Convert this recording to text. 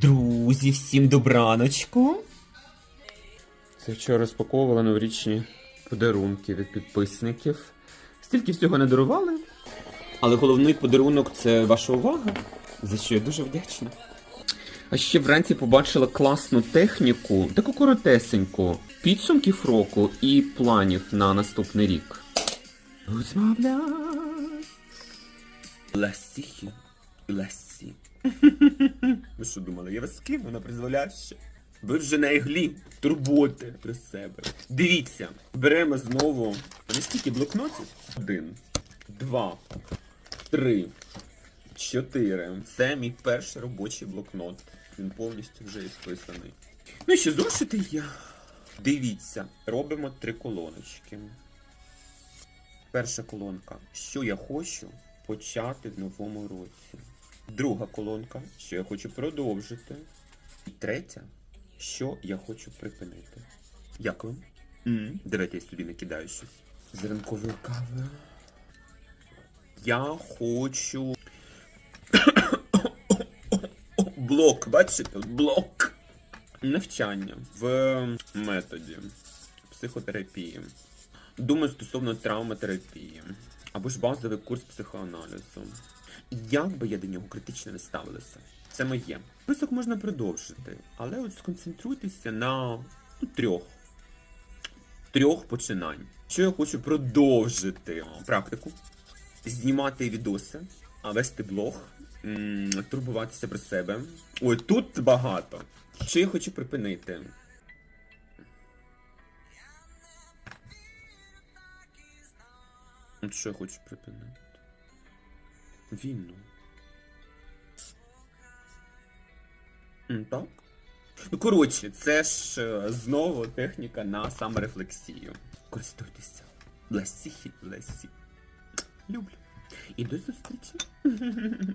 Друзі, всім добраночку. Це вчора розпаковувала новорічні подарунки від підписників. Стільки всього не дарували. Але головний подарунок це ваша увага, за що я дуже вдячна. А ще вранці побачила класну техніку, таку коротесеньку, підсумків року і планів на наступний рік. Розмовляй. Ласіхі, ласі. Ви що думали, я вас кину на призволяще? Ви вже на іглі турботи про себе. Дивіться, беремо знову не стільки блокнотів. Один, два, три, чотири. Це мій перший робочий блокнот. Він повністю вже ісписаний. Ну і ще зошити є. Дивіться, робимо три колоночки. Перша колонка. Що я хочу почати в новому році. Друга колонка, що я хочу продовжити. І третя, що я хочу припинити. Як вам? м Давайте я собі накидаю щось. З ранковою кавою. Я хочу. Блок, бачите? Блок. Навчання в методі психотерапії. Думаю, стосовно травматерапії або ж базовий курс психоаналізу. Як би я до нього критично не ставилася, це моє. Список можна продовжити, але от сконцентруйтеся на ну, трьох. Трьох починань. Що я хочу продовжити практику, знімати відоси, вести блог, турбуватися про себе. Ой, тут багато. Що я хочу припинити? Що я хочу припинити? Війну. Так? Ну, коротше, це ж е, знову техніка на саморефлексію. Користуйтеся. Лесі, лесі. Люблю. І до зустрічі.